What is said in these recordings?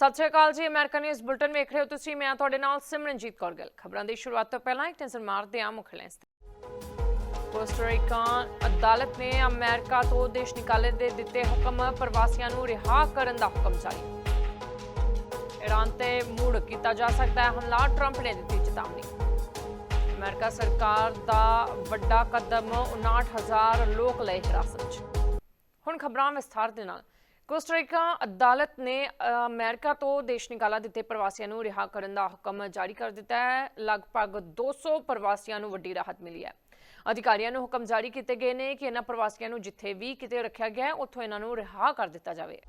ਸਤਿ ਸ਼੍ਰੀ ਅਕਾਲ ਜੀ, America news bulletin ਵੇਖ ਰਹੇ ਹੋ ਤੁਸੀਂ, ਮੈਂ ਤੁਹਾਡੇ ਨਾਲ ਸਿਮਰਨਜੀਤ ਕੌਰ ਗੱਲ। ਖਬਰਾਂ ਦੀ ਸ਼ੁਰੂਆਤ ਤੋਂ ਪਹਿਲਾਂ ਇੱਕ ਨਜ਼ਰ ਮਾਰਦੇ ਹਾਂ ਮੁੱਖ ਲੈਂਸ ਕੋਸਟਾਰੀਕਾ ਅਦਾਲਤ ਨੇ ਅਮਰੀਕਾ ਤੋਂ ਦੇਸ਼ ਨਿਕਾਲੇ ਦੇ ਦਿੱਤੇ ਹੁਕਮ ਪ੍ਰਵਾਸੀਆਂ ਨੂੰ ਰਿਹਾ ਕਰਨ ਦਾ ਹੁਕਮ ਜਾਰੀ। ਈਰਾਨ ਤੇ ਮੁੜ ਕੀਤਾ ਜਾ ਸਕਦਾ ਹੈ ਹਮਲਾ ਟਰੰਪ ਨੇ ਦਿੱਤੀ ਚੇਤਾਵਨੀ। ਅਮਰੀਕਾ ਸਰਕਾਰ ਦਾ ਵੱਡਾ ਕਦਮ 59000 ਲੋਕ ਲਏ ਹਿਰਾਸਤ 'ਚ। ਹੁਣ ਖਬਰਾਂ ਵਿਸਥਾਰ ਦੇ ਨਾਲ। ਕੋਸਟਾਰੀਕਾ ਅਦਾਲਤ ਨੇ ਅ, ਅਮਰੀਕਾ ਤੋਂ ਦੇਸ਼ ਨਿਕਾਲਾ ਦਿੱਤੇ ਪ੍ਰਵਾਸੀਆਂ ਨੂੰ ਰਿਹਾ ਕਰਨ ਦਾ ਹੁਕਮ ਜਾਰੀ ਕਰ ਦਿੱਤਾ ਹੈ। ਲਗਭਗ 200 ਪ੍ਰਵਾਸੀਆਂ ਨੂੰ ਵੱਡੀ ਰਾਹਤ ਮਿਲੀ ਹੈ। ਅਧਿਕਾਰੀਆਂ ਨੂੰ ਹੁਕਮ ਜਾਰੀ ਕੀਤੇ ਗਏ ਨੇ ਕਿ ਇਹਨਾਂ ਪ੍ਰਵਾਸੀਆਂ ਨੂੰ ਜਿੱਥੇ ਵੀ ਕਿਤੇ ਰੱਖਿਆ ਗਿਆ ਹੈ ਉੱਥੋਂ ਇਹਨਾਂ ਨੂੰ ਰਿਹਾ ਕਰ ਦਿੱਤਾ ਜਾਵੇ।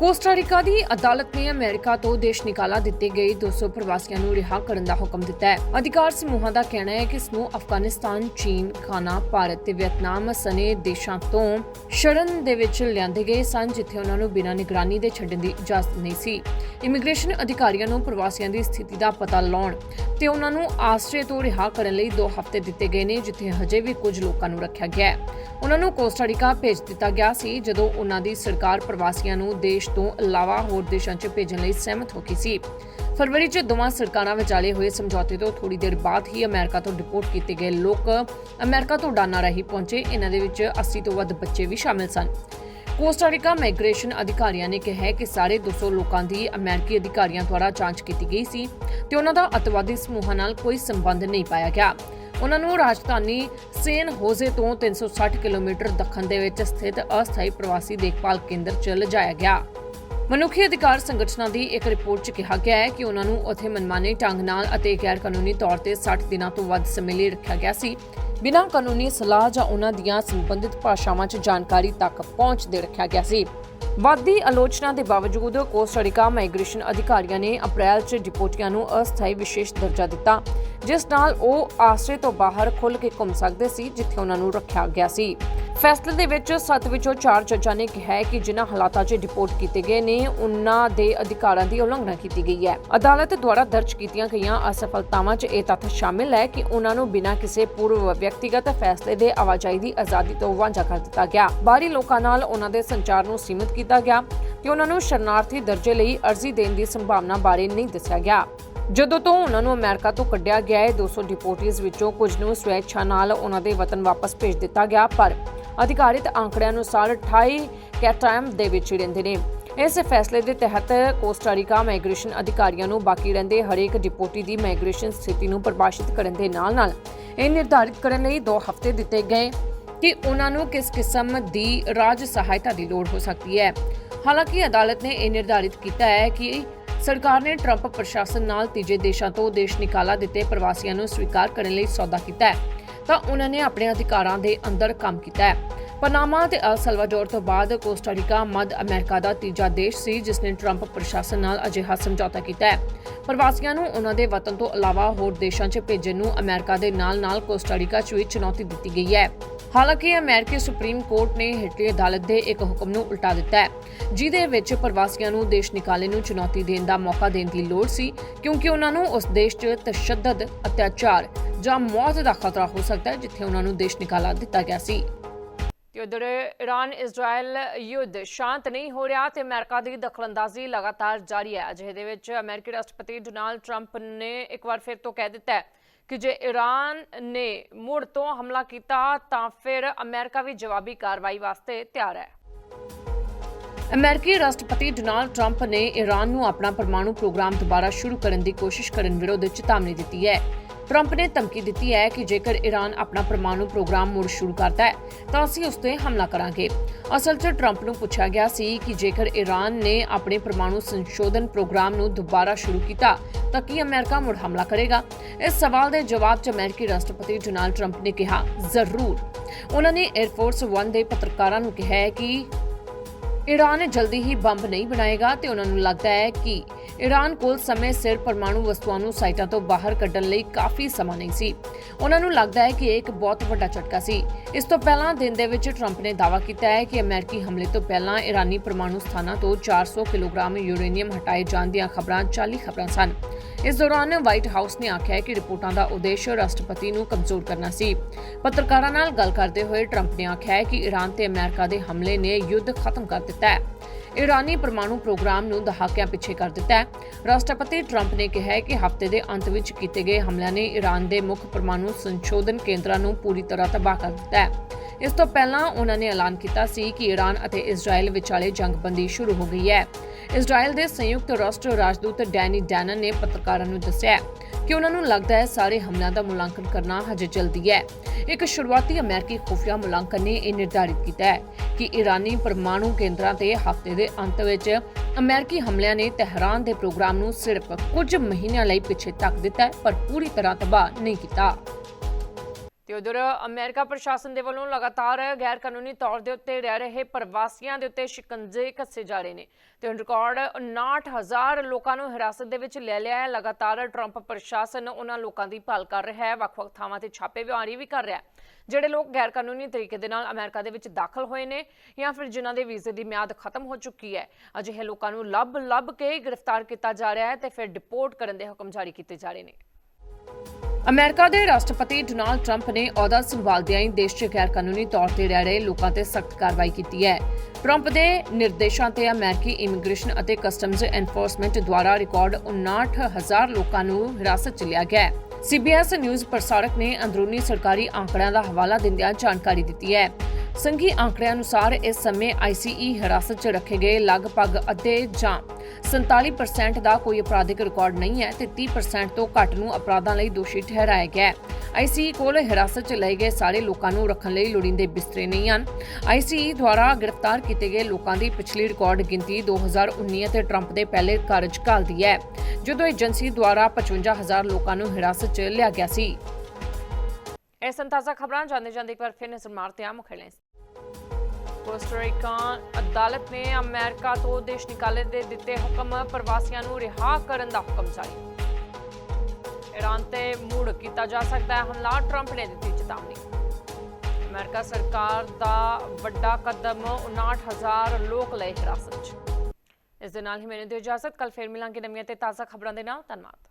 ਕੋਸਟਾਰੀਕਾ ਦੀ ਅਦਾਲਤ ਨੇ ਅਮਰੀਕਾ ਤੋਂ ਦੇਸ਼ ਨਿਕਾਲਾ ਦਿੱਤੇ ਗਏ 200 ਪ੍ਰਵਾਸੀਆਂ ਨੂੰ ਰਿਹਾ ਕਰਨ ਦਾ ਹੁਕਮ ਦਿੱਤਾ ਹੈ। ਅਧਿਕਾਰ ਸਮੂਹਾਂ ਦਾ ਕਹਿਣਾ ਹੈ ਕਿ ਸਮੂਹ ਅਫਗਾਨਿਸਤਾਨ, ਚੀਨ, ਖਾਨਾ, ਭਾਰਤ ਤੇ ਵੀਅਤਨਾਮ ਸਨੇ ਦੇਸ਼ਾਂ ਤੋਂ ਸ਼ਰਨ ਦੇ ਵਿੱਚ ਲਿਆਂਦੇ ਗਏ ਸਨ ਜਿੱਥੇ ਉਹਨਾਂ ਨੂੰ ਬਿਨਾਂ ਨਿਗਰਾਨੀ ਦੇ ਛੱਡਣ ਦੀ ਇਜਾਜ਼ਤ ਨਹੀਂ ਸੀ। ਇਮੀਗ੍ਰੇਸ਼ਨ ਅਧਿਕਾਰੀਆਂ ਨੂੰ ਪ੍ਰਵਾਸੀਆਂ ਦੀ ਸਥਿਤੀ ਦਾ ਪਤਾ ਲਾਉਣ ਤੇ ਉਹਨਾਂ ਨੂੰ ਆਸਰੇ ਤੋਂ ਰਿਹਾ ਕਰਨ ਲਈ 2 ਹਫ਼ਤੇ ਦਿੱਤੇ ਗਏ ਨੇ ਜਿੱਥੇ ਹਜੇ ਵੀ ਕੁਝ ਲੋਕਾਂ ਨੂੰ ਰੱਖਿਆ ਗਿਆ ਹੈ। ਉਹਨਾਂ ਨੂੰ ਕੋਸਟਾਰੀਕਾ ਭੇਜ ਦਿੱਤਾ ਗਿਆ ਸੀ ਜਦੋਂ ਉਹਨਾਂ ਦੀ ਸਰਕਾਰ ਪ੍ਰਵਾਸੀਆਂ ਨੂੰ ਦੇਸ਼ ਤੋਂ ਇਲਾਵਾ ਹੋਰ ਦੇਸ਼ਾਂ 'ਚ ਭੇਜਣ ਲਈ ਸਹਿਮਤ ਹੋ ਗਈ ਸੀ। ਫਰਵਰੀ 'ਚ ਦੋਵਾਂ ਸਰਕਾਰਾਂ ਵਿਚਾਲੇ ਹੋਏ ਸਮਝੌਤੇ ਤੋਂ ਥੋੜੀ ਦੇਰ ਬਾਅਦ ਹੀ ਅਮਰੀਕਾ ਤੋਂ ਡਿਪੋਰਟ ਕੀਤੇ ਗਏ ਲੋਕ ਅਮਰੀਕਾ ਤੋਂ ਡਾਨਾ ਰਾਹੀਂ ਪਹੁੰਚੇ। ਇਹਨਾਂ ਦੇ ਵਿੱਚ 80 ਤੋਂ ਵੱਧ ਬੱਚੇ ਵੀ ਸ਼ਾਮਿਲ ਸਨ। ਕੋਸਟਾਰੀਕਾ ਮਾਈਗ੍ਰੇਸ਼ਨ ਅਧਿਕਾਰੀਆਂ ਨੇ ਕਿਹਾ ਕਿ ਸਾਰੇ 200 ਲੋਕਾਂ ਦੀ ਅਮਰੀਕੀ ਅਧਿਕਾਰੀਆਂ ਦੁਆਰਾ ਜਾਂਚ ਕੀਤੀ ਗਈ ਸੀ ਤੇ ਉਹਨਾਂ ਦਾ ਅਤਵਾਦੀ ਸਮੂਹਾਂ ਨਾਲ ਕੋਈ ਸੰਬੰਧ ਨਹੀਂ ਪਾਇਆ ਗਿਆ। ਉਹਨਾਂ ਨੂੰ ਰਾਜਧਾਨੀ ਸੇਨ ਹੋਜ਼ੇ ਤੋਂ 360 ਕਿਲੋਮੀਟਰ ਦੱਖਣ ਦੇ ਵਿੱਚ ਸਥਿਤ ਅਸਥਾਈ ਪ੍ਰਵਾਸੀ ਦੇਖਭਾਲ ਕੇਂਦਰ 'ਚ ਲਿਜਾਇਆ ਗਿਆ। ਮਨੁੱਖੀ ਅਧਿਕਾਰ ਸੰਗਠਨਾਂ ਦੀ ਇੱਕ ਰਿਪੋਰਟ 'ਚ ਕਿਹਾ ਗਿਆ ਹੈ ਕਿ ਉਹਨਾਂ ਨੂੰ ਉੱਥੇ ਮਨਮਾਨੇ ਢੰਗ ਨਾਲ ਅਤੇ ਗੈਰ ਕਾਨੂੰਨੀ ਤੌਰ ਤੇ 60 ਦਿਨਾਂ ਤੋਂ ਵੱਧ ਸਮੇਂ ਲਈ ਰੱਖਿਆ ਗਿਆ ਸੀ। ਬਿਨਾਂ ਕਾਨੂੰਨੀ ਸਲਾਹ ਜਾਂ ਉਹਨਾਂ ਦੀਆਂ ਸੰਬੰਧਿਤ ਭਾਸ਼ਾਵਾਂ 'ਚ ਜਾਣਕਾਰੀ ਤੱਕ ਪਹੁੰਚ ਦੇ ਰੱਖਿਆ ਗਿਆ ਸੀ। ਵਾਦੀ ਆਲੋਚਨਾ ਦੇ ਬਾਵਜੂਦ ਕੋਸਟਾਰੀਕਾ ਮਾਈਗ੍ਰੇਸ਼ਨ ਅਧਿਕਾਰੀਆਂ ਨੇ ਅਪ੍ਰੈਲ 'ਚ ਡਿਪੋਟੀਆਂ ਨੂੰ ਅਸਥਾਈ ਵਿਸ਼ੇਸ਼ ਦਰਜਾ ਦਿੱਤਾ। ਜਿਸ ਨਾਲ ਉਹ ਆਸਰੇ ਤੋਂ ਬਾਹਰ ਖੁੱਲ ਕੇ ਘੁੰਮ ਸਕਦੇ ਸੀ, ਜਿੱਥੇ ਉਹਨਾਂ ਨੂੰ ਰੱਖਿਆ ਗਿਆ ਸੀ। ਫੈਸਲੇ ਦੇ ਵਿੱਚ 7 ਵਿੱਚੋਂ 4 ਜੱਜਾਂ ਨੇ ਕਿਹਾ ਹੈ ਕਿ ਜਿਨ੍ਹਾਂ ਹਾਲਾਤਾਂ 'ਚ ਡਿਪੋਰਟ ਕੀਤੇ ਗਏ ਨੇ, ਉਹਨਾਂ ਦੇ ਅਧਿਕਾਰਾਂ ਦੀ ਉਲੰਘਣਾ ਕੀਤੀ ਗਈ ਹੈ। ਅਦਾਲਤ ਦੁਆਰਾ ਦਰਜ ਕੀਤੀਆਂ ਗਈਆਂ ਅਸਫਲਤਾਵਾਂ 'ਚ ਇਹ ਤੱਥ ਸ਼ਾਮਿਲ ਹੈ ਕਿ ਉਹਨਾਂ ਨੂੰ ਬਿਨਾਂ ਕਿਸੇ ਪੂਰਵ ਵਿਅਕਤੀਗਤ ਫੈਸਲੇ ਦੇ ਆਵਾਜਾਈ ਦੀ ਆਜ਼ਾਦੀ ਤੋਂ ਵਾਂਝਾ ਕਰ ਦਿੱਤਾ ਗਿਆ। ਬਾਹਰੀ ਲੋਕਾਂ ਨਾਲ ਉਹਨਾਂ ਦੇ ਸੰਚਾਰ ਨੂੰ ਸੀਮਿਤ ਕੀਤਾ ਗਿਆ ਤੇ ਉਹਨਾਂ ਨੂੰ ਸ਼ਰਨਾਰਥੀ ਦਰਜੇ ਲਈ ਅਰਜ਼ੀ ਦੇਣ ਦੀ ਸੰਭਾਵਨਾ ਬਾਰੇ ਨਹੀਂ ਦੱਸਿਆ ਗਿਆ। ਜਦੋਂ ਤੋਂ ਉਹਨਾਂ ਨੂੰ ਅਮਰੀਕਾ ਤੋਂ ਕੱਢਿਆ ਗਿਆ ਹੈ 200 ਡਿਪੋਰਟੀਜ਼ ਵਿੱਚੋਂ ਕੁਝ ਨੂੰ ਸਵੈਚਾ ਨਾਲ ਉਹਨਾਂ ਦੇ ਵਤਨ ਵਾਪਸ ਭੇਜ ਦਿੱਤਾ ਗਿਆ, ਪਰ ਅਧਿਕਾਰਿਤ ਅੰਕੜਿਆਂ ਅਨੁਸਾਰ 28 ਕੈਟਾਈਮ ਦੇ ਵਿੱਚ ਰਹਿੰਦੇ ਨੇ। ਇਸ ਫੈਸਲੇ ਦੇ ਤਹਿਤ ਕੋਸਟਾਰੀਕਾ ਮਾਈਗ੍ਰੇਸ਼ਨ ਅਧਿਕਾਰੀਆਂ ਨੂੰ ਬਾਕੀ ਰਹਿੰਦੇ ਹਰੇਕ ਡਿਪੋਰਟੀ ਦੀ ਮਾਈਗ੍ਰੇਸ਼ਨ ਸਥਿਤੀ ਨੂੰ ਪਰਿਭਾਸ਼ਿਤ ਕਰਨ ਦੇ ਨਾਲ-ਨਾਲ ਇਹ ਨਿਰਧਾਰਿਤ ਕਰਨ ਲਈ 2 ਹਫ਼ਤੇ ਦਿੱਤੇ ਗਏ ਕਿ ਉਹਨਾਂ ਨੂੰ ਕਿਸ ਕਿਸਮ ਦੀ ਰਾਜ ਸਹਾਇਤਾ ਦੀ ਲੋੜ ਹੋ ਸਕਦੀ ਹੈ। ਹਾਲਾਂਕਿ ਅਦਾਲਤ ਨੇ ਇਹ ਨਿਰਧਾਰਿਤ ਕੀਤਾ ਹੈ ਕਿ ਸਰਕਾਰ ਨੇ ਟਰੰਪ ਪ੍ਰਸ਼ਾਸਨ ਨਾਲ ਤੀਜੇ ਦੇਸ਼ਾਂ ਤੋਂ ਦੇਸ਼ ਨਿਕਾਲਾ ਦਿੱਤੇ ਪ੍ਰਵਾਸੀਆਂ ਨੂੰ ਸਵੀਕਾਰ ਕਰਨ ਲਈ ਸੌਦਾ ਕੀਤਾ ਹੈ, ਤਾਂ ਉਹਨਾਂ ਨੇ ਆਪਣੇ ਅਧਿਕਾਰਾਂ ਦੇ ਅੰਦਰ ਕੰਮ ਕੀਤਾ ਹੈ। ਪਨਾਮਾ ਤੇ ਅਲ ਸਲਵਾਡੋਰ ਤੋਂ ਬਾਅਦ ਕੋਸਟਾਰੀਕਾ ਮੱਧ ਅਮਰੀਕਾ ਦਾ ਤੀਜਾ ਦੇਸ਼ ਸੀ ਜਿਸ ਨੇ ਟਰੰਪ ਪ੍ਰਸ਼ਾਸਨ ਨਾਲ ਅਜਿਹਾ ਸਮਝੌਤਾ ਕੀਤਾ ਹੈ। ਪ੍ਰਵਾਸੀਆਂ ਨੂੰ ਉਹਨਾਂ ਦੇ ਵਤਨ ਤੋਂ ਇਲਾਵਾ ਹੋਰ ਦੇਸ਼ਾਂ 'ਚ ਭੇਜਣ ਨੂੰ ਅਮਰੀਕਾ ਦੇ ਨਾਲ-ਨਾਲ ਕੋਸਟਾਰੀਕਾ 'ਚ ਵੀ ਚੁਣੌਤੀ ਦਿੱਤੀ ਗਈ ਹੈ। ਹਾਲਾਂਕਿ, ਅਮਰੀਕੀ ਸੁਪਰੀਮ ਕੋਰਟ ਨੇ ਹਿਟਲੀ ਅਦਾਲਤ ਦੇ ਇੱਕ ਹੁਕਮ ਨੂੰ ਉਲਟਾ ਦਿੱਤਾ ਹੈ, ਜਿਹਦੇ ਵਿੱਚ ਪ੍ਰਵਾਸੀਆਂ ਨੂੰ ਦੇਸ਼ ਨਿਕਾਲੇ ਨੂੰ ਚੁਣੌਤੀ ਦੇਣ ਦਾ ਮੌਕਾ ਦੇਣ ਦੀ ਲੋੜ ਸੀ, ਕਿਉਂਕਿ ਉਹਨਾਂ ਨੂੰ ਉਸ ਦੇਸ਼ 'ਚ ਤਸ਼ੱਦਦ, ਅਤਿਆਚਾਰ ਜਾਂ ਮੌਤ ਦਾ ਖਤਰਾ ਹੋ ਸਕਦਾ ਹੈ, ਜਿੱਥੇ ਉਹਨਾਂ ਨੂੰ ਦੇਸ਼ ਨਿਕਾਲਾ ਦਿੱਤਾ ਗਿਆ ਸੀ। ਤੇ ਉਧਰ ਈਰਾਨ ਇਜ਼ਰਾਈਲ ਯੁੱਧ ਸ਼ਾਂਤ ਨਹੀਂ ਹੋ ਰਿਹਾ ਤੇ ਅਮਰੀਕਾ ਦੀ ਦਖਲਅੰਦਾਜ਼ੀ ਲਗਾਤਾਰ ਜਾਰੀ ਹੈ। ਅਜਿਹੇ ਦੇ ਵਿੱਚ ਅਮਰੀਕੀ ਰਾਸ਼ਟਰਪਤੀ ਡੋਨਾਲਡ ਟਰੰਪ ਨੇ ਇੱਕ ਵਾਰ ਫਿਰ ਤੋਂ ਕਹਿ ਦਿੱਤਾ ਹੈ ਕਿ ਜੇ ਈਰਾਨ ਨੇ ਮੁੜ ਤੋਂ ਹਮਲਾ ਕੀਤਾ ਤਾਂ ਫਿਰ ਅਮਰੀਕਾ ਵੀ ਜਵਾਬੀ ਕਾਰਵਾਈ ਵਾਸਤੇ ਤਿਆਰ ਹੈ। ਅਮਰੀਕੀ ਰਾਸ਼ਟਰਪਤੀ ਡੋਨਾਲਡ ਟਰੰਪ ਨੇ ਈਰਾਨ ਨੂੰ ਆਪਣਾ ਪਰਮਾਣੂ ਪ੍ਰੋਗਰਾਮ ਦੁਬਾਰਾ ਸ਼ੁਰੂ ਕਰਨ ਦੀ ਕੋਸ਼ਿਸ਼ ਕਰਨ ਵਿਰੁੱਧ ਚੇਤਾਵਨੀ ਦਿੱਤੀ ਹੈ। ਟਰੰਪ ਨੇ ਧਮਕੀ ਦਿੱਤੀ ਹੈ ਕਿ ਜੇਕਰ ਈਰਾਨ ਆਪਣਾ ਪਰਮਾਣੂ ਪ੍ਰੋਗਰਾਮ ਮੁੜ ਸ਼ੁਰੂ ਕਰਦਾ ਹੈ, ਤਾਂ ਅਸੀਂ ਉਸ ਤੇ ਹਮਲਾ ਕਰਾਂਗੇ। ਅਸਲ 'ਚ ਟਰੰਪ ਨੂੰ ਪੁੱਛਿਆ ਗਿਆ ਸੀ ਕਿ ਜੇਕਰ ਈਰਾਨ ਨੇ ਆਪਣੇ ਪਰਮਾਣੂ ਸੰਸ਼ੋਧਨ ਪ੍ਰੋਗਰਾਮ ਨੂੰ ਦੁਬਾਰਾ ਸ਼ੁਰੂ ਕੀਤਾ, ਤਾਂ ਕੀ ਅਮਰੀਕਾ ਮੁੜ ਹਮਲਾ ਕਰੇਗਾ? ਇਸ ਸਵਾਲ ਦੇ ਜਵਾਬ 'ਚ ਅਮਰੀਕੀ ਰਾਸ਼ਟਰਪਤੀ ਡੋਨਾਲਡ ਟਰੰਪ ਨੇ ਕਿਹਾ, ਜ਼ਰੂਰ। ਉਹਨਾਂ ਨੇ 에ਅਰਫੋਰਸ 1 ਦੇ ਪੱਤਰਕਾਰਾਂ ਨੂੰ ਕਿਹਾ ਕਿ ਈਰਾਨ ਜਲਦੀ ਹੀ ਬੰਬ ਨਹੀਂ ਬਣਾਏਗਾ ਤੇ ਉਹਨਾਂ ਨੂੰ ਲੱਗਦਾ ਹੈ ਕਿ ਈਰਾਨ ਕੋਲ ਸਮੇਂ ਸਿਰ ਪਰਮਾਣੂ ਵਸਤੂਆਂ ਨੂੰ ਸਾਈਟਾਂ ਤੋਂ ਬਾਹਰ ਕੱਢਣ ਲਈ ਕਾਫੀ ਸਮਾਂ ਨਹੀਂ ਸੀ। ਉਹਨਾਂ ਨੂੰ ਲੱਗਦਾ ਹੈ ਕਿ ਇਹ ਇੱਕ ਬਹੁਤ ਵੱਡਾ ਝਟਕਾ ਸੀ। ਇਸ ਤੋਂ ਪਹਿਲਾਂ ਦਿਨ ਦੇ ਵਿੱਚ ਟਰੰਪ ਨੇ ਦਾਅਵਾ ਕੀਤਾ ਹੈ ਕਿ ਅਮਰੀਕੀ ਹਮਲੇ ਤੋਂ ਪਹਿਲਾਂ ਈਰਾਨੀ ਪਰਮਾਣੂ ਸਥਾਨਾਂ ਤੋਂ 400 ਕਿਲੋਗ੍ਰਾਮ ਯੂਰੇਨੀਅਮ ਹਟਾਏ ਜਾਣ ਦੀਆਂ ਖਬਰਾਂ 40 ਖਬਰਾਂ ਸਨ। ਇਸ ਦੌਰਾਨ ਵਾਈਟ ਹਾਊਸ ਨੇ ਆਖਿਆ ਹੈ ਕਿ ਰਿਪੋਰਟਾਂ ਦਾ ਉਦੇਸ਼ ਰਾਸ਼ਟਰਪਤੀ ਨੂੰ ਕਮਜ਼ੋਰ ਕਰਨਾ ਸੀ। ਪੱਤਰਕਾਰਾਂ ਨਾਲ ਗੱਲ ਕਰਦੇ ਹੋਏ ਟਰੰਪ ਨੇ ਆਖਿਆ ਹੈ ਕਿ ਈਰਾਨ ਤੇ ਅਮਰੀਕਾ ਦੇ ਹਮਲੇ ਨੇ ਯੁੱਧ ਖਤਮ ਕਰ ਦਿੱਤਾ ਹੈ। ਈਰਾਨੀ ਪਰਮਾਣੂ ਪ੍ਰੋਗਰਾਮ ਨੂੰ ਦਹਾਕਿਆਂ ਪਿੱਛੇ ਕਰ ਦਿੱਤਾ ਹੈ। ਰਾਸ਼ਟਰਪਤੀ ਟਰੰਪ ਨੇ ਕਿਹਾ ਹੈ ਕਿ ਹਫ਼ਤੇ ਦੇ ਅੰਤ ਵਿੱਚ ਕੀਤੇ ਗਏ ਹਮਲਿਆਂ ਨੇ ਈਰਾਨ ਦੇ ਮੁੱਖ ਪਰਮਾਣੂ ਸੰਸ਼ੋਧਨ ਕੇਂਦਰਾਂ ਨੂੰ ਪੂਰੀ ਤਰ੍ਹਾਂ ਤਬਾਹ ਕਰ ਦਿੱਤਾ ਹੈ। ਇਸ ਤੋਂ ਪਹਿਲਾਂ ਉਹਨਾਂ ਨੇ ਐਲਾਨ ਕੀਤਾ ਸੀ ਕਿ ਈਰਾਨ ਅਤੇ ਇਜ਼ਰਾਈਲ ਵਿਚਾਲੇ ਜੰਗਬੰਦੀ ਸ਼ੁਰੂ ਹੋ ਗਈ ਹੈ। ਇਜ਼ਰਾਈਲ ਦੇ ਸੰਯੁਕਤ ਰਾਸ਼ਟਰ ਰਾਜਦੂਤ ਡੈਨੀ ਡੈਨਨ ਨੇ ਪੱਤਰਕਾਰਾਂ ਨੂੰ ਦੱਸਿਆ ਕਿ ਉਹਨਾਂ ਨੂੰ ਲੱਗਦਾ ਹੈ ਸਾਰੇ ਹਮਲਿਆਂ ਦਾ ਮੁਲਾਂਕਣ ਕਰਨਾ ਹਜੇ ਜਲਦੀ ਹੈ। ਇੱਕ ਸ਼ੁਰੂਆਤੀ ਅਮਰੀਕੀ ਖੁਫੀਆ ਮੁਲਾਂਕਣ ਨੇ ਇਹ ਨਿਰਧਾਰਿਤ ਕੀਤਾ ਹੈ ਕਿ ਈਰਾਨੀ ਪਰਮਾਣੂ ਕੇਂਦਰਾਂ ਤੇ ਹਫ਼ਤੇ ਦੇ ਅੰਤ ਵਿੱਚ ਅਮਰੀਕੀ ਹਮਲਿਆਂ ਨੇ ਤਹਿਰਾਨ ਦੇ ਪ੍ਰੋਗਰਾਮ ਨੂੰ ਸਿਰਫ ਕੁਝ ਮਹੀਨਿਆਂ ਲਈ ਪਿੱਛੇ ਧੱਕ ਦਿੱਤਾ ਪਰ ਪੂਰੀ ਤਰ੍ਹਾਂ ਤਬਾਹ ਨਹੀਂ ਕੀਤਾ। ਤੇ ਉਧਰ ਅਮਰੀਕਾ ਪ੍ਰਸ਼ਾਸਨ ਦੇ ਵੱਲੋਂ ਲਗਾਤਾਰ ਗੈਰ ਕਾਨੂੰਨੀ ਤੌਰ ਦੇ ਉੱਤੇ ਰਹਿ ਰਹੇ ਪ੍ਰਵਾਸੀਆਂ ਦੇ ਉੱਤੇ ਸ਼ਿਕੰਜੇ ਕੱਸੇ ਜਾ ਰਹੇ ਨੇ ਤੇ ਹੁਣ ਰਿਕਾਰਡ 59000 ਲੋਕਾਂ ਨੂੰ ਹਿਰਾਸਤ ਦੇ ਵਿੱਚ ਲੈ ਲਿਆ ਹੈ। ਲਗਾਤਾਰ ਟਰੰਪ ਪ੍ਰਸ਼ਾਸਨ ਉਹਨਾਂ ਲੋਕਾਂ ਦੀ ਭਾਲ ਕਰ ਰਿਹਾ ਹੈ। ਵੱਖ-ਵੱਖ ਥਾਵਾਂ ਤੇ ਛਾਪੇ ਵਿਹਾਰੀ ਵੀ ਕਰ ਰਿਹਾ ਹੈ। ਜਿਹੜੇ ਲੋਕ ਗੈਰ ਕਾਨੂੰਨੀ ਤਰੀਕੇ ਦੇ ਨਾਲ ਅਮਰੀਕਾ ਦੇ ਵਿੱਚ ਦਾਖਲ ਹੋਏ ਨੇ ਜਾਂ ਫਿਰ ਜਿਨ੍ਹਾਂ ਦੇ ਵੀਜ਼ੇ ਦੀ ਮਿਆਦ ਖਤਮ ਹੋ ਚੁੱਕੀ ਹੈ, ਅਜਿਹੇ ਲੋਕਾਂ ਨੂੰ ਲੱਭ-ਲੱਭ ਕੇ ਗ੍ਰਿਫਤਾਰ ਕੀਤਾ ਜਾ ਰਿਹਾ ਹੈ ਤੇ ਫਿਰ ਡਿਪੋਰਟ ਕਰਨ ਦੇ ਹੁਕਮ ਜਾਰੀ ਕੀਤੇ ਜਾ ਰਹੇ ਨੇ। ਅਮਰੀਕਾ ਦੇ ਰਾਸ਼ਟਰਪਤੀ ਡੋਨਾਲਡ ਟਰੰਪ ਨੇ ਅਹੁਦਾ ਸੰਭਾਲਦਿਆਂ ਹੀ ਦੇਸ਼ 'ਚ ਗੈਰ ਕਾਨੂੰਨੀ ਤੌਰ ਤੇ ਰਹਿ ਰਹੇ ਲੋਕਾਂ ਤੇ ਸਖਤ ਕਾਰਵਾਈ ਕੀਤੀ ਹੈ। ਟਰੰਪ ਦੇ ਨਿਰਦੇਸ਼ਾਂ ਤੇ ਅਮਰੀਕੀ ਇਮੀਗ੍ਰੇਸ਼ਨ ਅਤੇ ਕਸਟਮਜ਼ ਐਨਫੋਰਸਮੈਂਟ ਦੁਆਰਾ ਰਿਕਾਰਡ 59000 ਲੋਕਾਂ ਨੂੰ ਹਿਰਾਸਤ 'ਚ ਲਿਆ ਗਿਆ ਹੈ। ਸੀਬੀਐਸ ਨਿਊਜ਼ ਪ੍ਰਸਾਰਕ ਨੇ ਅੰਦਰੂਨੀ ਸਰਕਾਰੀ ਆંકੜਿਆਂ ਦਾ ਹਵਾਲਾ ਦਿੰਦਿਆਂ ਜਾਣਕਾਰੀ ਦਿੱਤੀ ਹੈ। ਸੰਘੀ ਆંકੜਿਆਂ ਅਨੁਸਾਰ ਇਸ ਸਮੇਂ ਆਈਸੀਈ ਹਿਰਾਸਤ 'ਚ ਰੱਖੇ ਗਏ ਲਗਭਗ ਅੱਧੇ ਜਾਂ 47% ਦਾ ਕੋਈ ਅਪਰਾਧਿਕ ਰਿਕਾਰਡ ਨਹੀਂ ਹੈ ਤੇ 30% ਤੋਂ ਘੱਟ ਨੂੰ ਅਪਰਾਧਾਂ ਲਈ ਦੋਸ਼ੀ ਠਹਿਰਾਇਆ ਗਿਆ ਹੈ। ਆਈਸੀਈ ਕੋਲ ਹਿਰਾਸਤ 'ਚ ਲਏ ਗਏ ਸਾਰੇ ਲੋਕਾਂ ਨੂੰ ਰੱਖਣ ਲਈ ਲੋੜੀਂਦੇ ਬਿਸਤਰੇ ਨਹੀਂ ਹਨ। ਆਈਸੀਈ ਦੁਆਰਾ ਗ੍ਰਿਫਤਾਰ ਕੀਤੇ ਗਏ ਲੋਕਾਂ ਦੀ ਪਿਛਲੀ ਰਿਕਾਰਡ ਗਿਣਤੀ 2019 ਅਤੇ ਟਰੰਪ ਦੇ ਪਹਿਲੇ ਕਾਰਜਕਾਲ ਦੀ ਹੈ, ਜਦੋਂ ਏਜੰਸੀ ਦੁਆਰਾ 55000 ਲੋਕਾਂ ਨੂੰ ਹਿਰਾਸਤ 'ਚ ਲਿਆ ਗਿਆ ਸੀ। ਇਹ ਸੰਤਾਜ਼ਾ ਖਬਰਾਂ ਜਾਂਦੇ ਜਾਂਦੇ ਇੱਕ ਵਾਰ ਫਿਰ ਨਜ਼ਰ ਮਾਰਦੇ ਹਾਂ ਮੁੱਖ ਕੋਸਟਾਰੀਕਾ ਅਦਾਲਤ ਨੇ ਅਮਰੀਕਾ ਤੋਂ ਦੇਸ਼ ਨਿਕਾਲੇ ਦੇ ਦਿੱਤੇ ਹੁਕਮ ਪ੍ਰਵਾਸੀਆਂ ਨੂੰ ਰਿਹਾ ਕਰਨ ਦਾ ਹੁਕਮ ਜਾਰੀ। ਈਰਾਨ ਤੇ ਮੁੜ ਕੀਤਾ ਜਾ ਸਕਦਾ ਹੈ ਹਮਲਾ, ਟਰੰਪ ਨੇ ਦਿੱਤੀ ਚੇਤਾਵਨੀ। ਅਮਰੀਕਾ ਸਰਕਾਰ ਦਾ ਵੱਡਾ ਕਦਮ 59000 ਲੋਕ ਲਏ ਹਿਰਾਸਤ 'ਚ। ਇਸ ਦੇ ਨਾਲ ਹੀ ਮੈਨੂੰ ਦਿਓ ਇਜਾਜ਼ਤ। ਕੱਲ ਫੇਰ ਮਿਲਾਂਗੇ ਨਵੀਆਂ ਤੇ ਤਾਜ਼ਾ ਖਬਰਾਂ ਦੇ ਨਾਲ। ਧੰਨਵਾਦ।